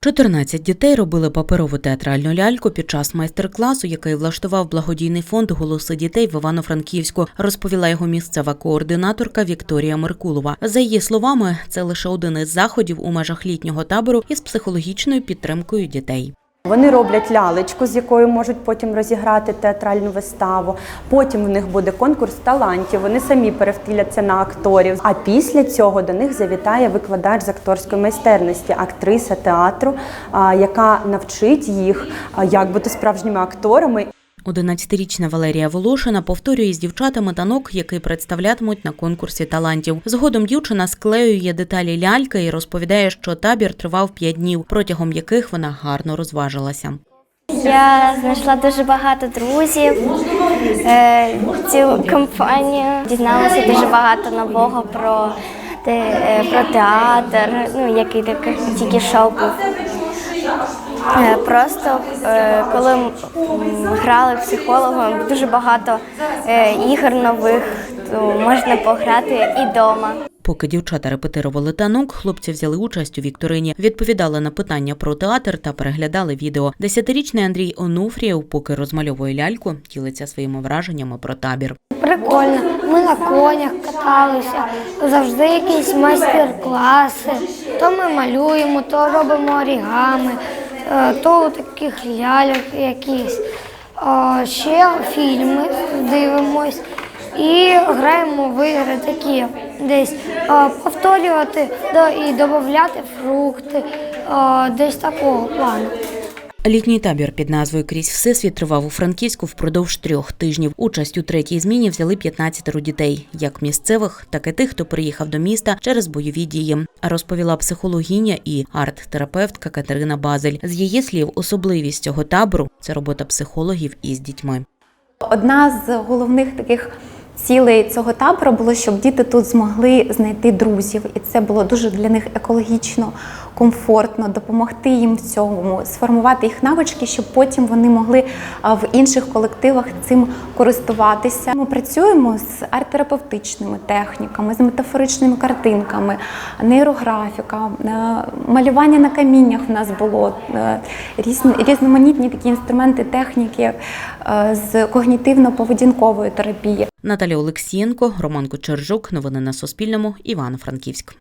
14 дітей робили паперову театральну ляльку під час майстер-класу, який влаштував благодійний фонд Голоси дітей в Івано-Франківську, розповіла його місцева координаторка Вікторія Меркулова. За її словами, це лише один із заходів у межах літнього табору із психологічною підтримкою дітей. Вони роблять лялечку, з якою можуть потім розіграти театральну виставу. Потім в них буде конкурс талантів. Вони самі перевтіляться на акторів. А після цього до них завітає викладач з акторської майстерності, актриса театру, яка навчить їх, як бути справжніми акторами. 11-річна Валерія Волошина повторює з дівчатами танок, який представлятимуть на конкурсі талантів. Згодом дівчина склеює деталі ляльки і розповідає, що табір тривав 5 днів, протягом яких вона гарно розважилася. Я знайшла дуже багато друзів е, цю компанію. Дізналася дуже багато нового про, е, про театр, ну який таки- тільки шоу був. Е, Просто е, коли грали психологом, дуже багато е, ігор нових, то можна пограти і вдома. Поки дівчата репетирували танок, хлопці взяли участь у вікторині, відповідали на питання про театр та переглядали відео. Десятирічний Андрій Онуфрієв, поки розмальовує ляльку, ділиться своїми враженнями про табір. Прикольно. Ми на конях каталися, завжди якісь майстер-класи. То ми малюємо, то робимо орігами, то таких ляльок якісь. Е, Ще фільми дивимось і граємо в ігри такі десь е, повторювати і додати фрукти, е, десь такого плану. Літній табір під назвою Крізь Всесвіт тривав у Франківську впродовж трьох тижнів. Участь у третій зміні взяли 15 дітей, як місцевих, так і тих, хто приїхав до міста через бойові дії. Розповіла психологиня і арт-терапевтка Катерина Базель. З її слів, особливість цього табору це робота психологів із дітьми. Одна з головних таких цілей цього табору було, щоб діти тут змогли знайти друзів, і це було дуже для них екологічно, комфортно, допомогти їм в цьому, сформувати їх навички, щоб потім вони могли в інших колективах цим користуватися. Ми працюємо з арт-терапевтичними техніками, з метафоричними картинками, нейрографіка, е, малювання на каміннях в нас було е, різні різноманітні такі інструменти, техніки е, з когнітивно-поведінкової терапії. Наталя Олексієнко, Роман Кочержук. Новини на Суспільному. Івано-Франківськ.